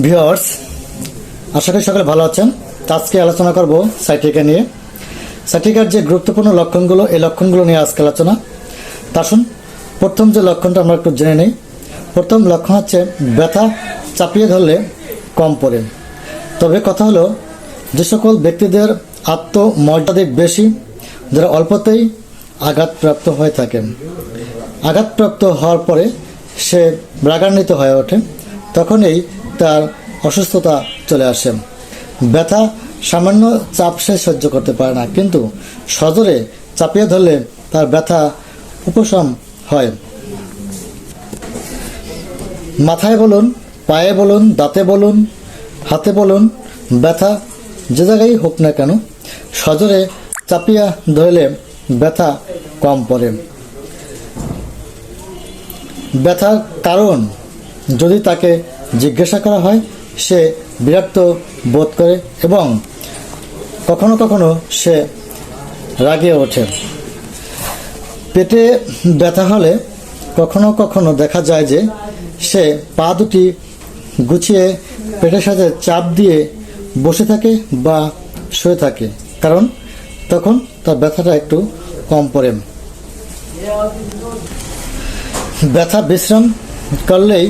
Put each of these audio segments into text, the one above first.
Viewers আশা করি সকলে ভালো আছেন। আজকে আলোচনা করব সাইটিকা নিয়ে। সাইটিকার যে গুরুত্বপূর্ণ লক্ষণগুলো, এই লক্ষণগুলো নিয়ে আজকে আলোচনা। তা আসুন, প্রথম যে লক্ষণটা আমরা একটু জেনে নিই। প্রথম লক্ষণ হচ্ছে ব্যথা চাপিয়ে ধরলে কম পড়ে। তবে কথা হলো, যে সকল ব্যক্তিদের আত্মমর্যাদিক বেশি, যারা অল্পতেই আঘাতপ্রাপ্ত হয়ে থাকে। আঘাতপ্রাপ্ত হওয়ার পরে সে রাগান্বিত হয়ে ওঠে। তখনই তার অসুস্থতা চলে আসে। ব্যথা সামান্য চাপ সে সহ্য করতে পারে না, কিন্তু সজোরে চাপিয়ে ধরলে তার ব্যথা উপশম হয়। মাথায় বলুন, পায়ে বলুন, দাঁতে বলুন, হাতে বলুন, ব্যথা যে জায়গায় হোক না কেন, সজোরে চাপিয়া ধরলে ব্যথা কম পড়ে। ব্যথার কারণ যদি তাকে জিজ্ঞাসা করা হয়, সে বিরক্ত বোধ করে এবং কখনো কখনো সে রাগে ওঠে। পেটে ব্যথা হলে কখনো কখনো দেখা যায় যে সে পা দুটি গুছিয়ে পেটের সাথে চাপ দিয়ে বসে থাকে বা শুয়ে থাকে, কারণ তখন তার ব্যথাটা একটু কম পড়ে। ব্যথা বিশ্রাম করলেই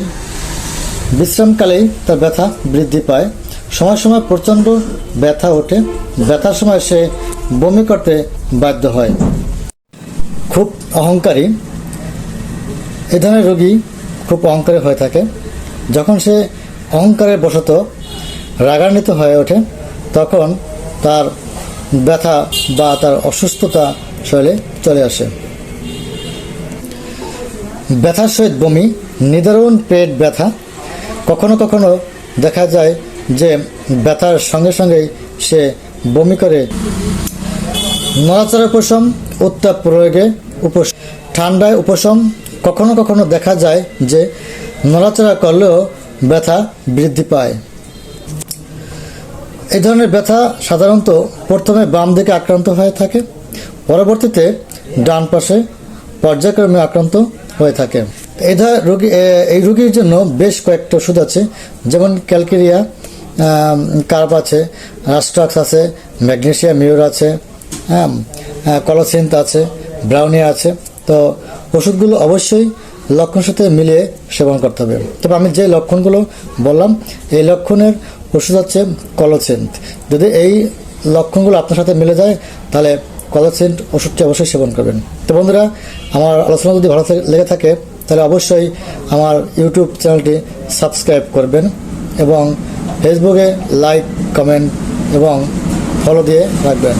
বিশ্রামকালেই তার ব্যথা বৃদ্ধি পায়। সময় সময় প্রচণ্ড ব্যথা ওঠে। ব্যথার সময় সে বমি করতে বাধ্য হয়। খুব অহংকারী। এ ধরনের রোগী খুব অহংকারী হয়ে থাকে। যখন সে অহংকারের বশত রাগান্বিত হয়ে ওঠে, তখন তার ব্যথা বা তার অসুস্থতা শরীরে চলে আসে। ব্যথার সহিত বমি, নিদারুণ পেট ব্যথা কখনো কখনো দেখা যায় যে ব্যথার সঙ্গে সঙ্গেই সে বমি করে। নড়াচড়া উপশম, উত্তাপ প্রয়োগে উপস ঠান্ডায় উপশম। কখনো কখনো দেখা যায় যে নড়াচড়া করলেও ব্যথা বৃদ্ধি পায়। এই ধরনের ব্যথা সাধারণত প্রথমে বাম দিকে আক্রান্ত হয়ে থাকে, পরবর্তীতে ডান পাশে পর্যায়ক্রমে আক্রান্ত হয়ে থাকে। এই ধর রোগী এই রোগীর জন্য বেশ কয়েকটা ওষুধ আছে। যেমন ক্যালকেরিয়া কার্প আছে রাস্ট্রাক্স আছে ম্যাগনেশিয়া মিউর আছে হ্যাঁ কলোসিন্থ আছে, ব্রাউনিয়া আছে। তো ওষুধগুলো অবশ্যই লক্ষণ সাথে মিলিয়ে সেবন করতে হবে। তবে আমি যে লক্ষণগুলো বললাম, এই লক্ষণের ওষুধ হচ্ছে কলোসিন্থ যদি এই লক্ষণগুলো আপনার সাথে মিলে যায়, তাহলে কলোসিন্থ ওষুধটি অবশ্যই সেবন করবেন। তো বন্ধুরা, আমার আলোচনা যদি ভালো লেগে থাকে তাহলে অবশ্যই আমার ইউটিউব চ্যানেলটি সাবস্ক্রাইব করবেন এবং ফেসবুকে লাইক, কমেন্ট এবং ফলো দিয়ে রাখবেন।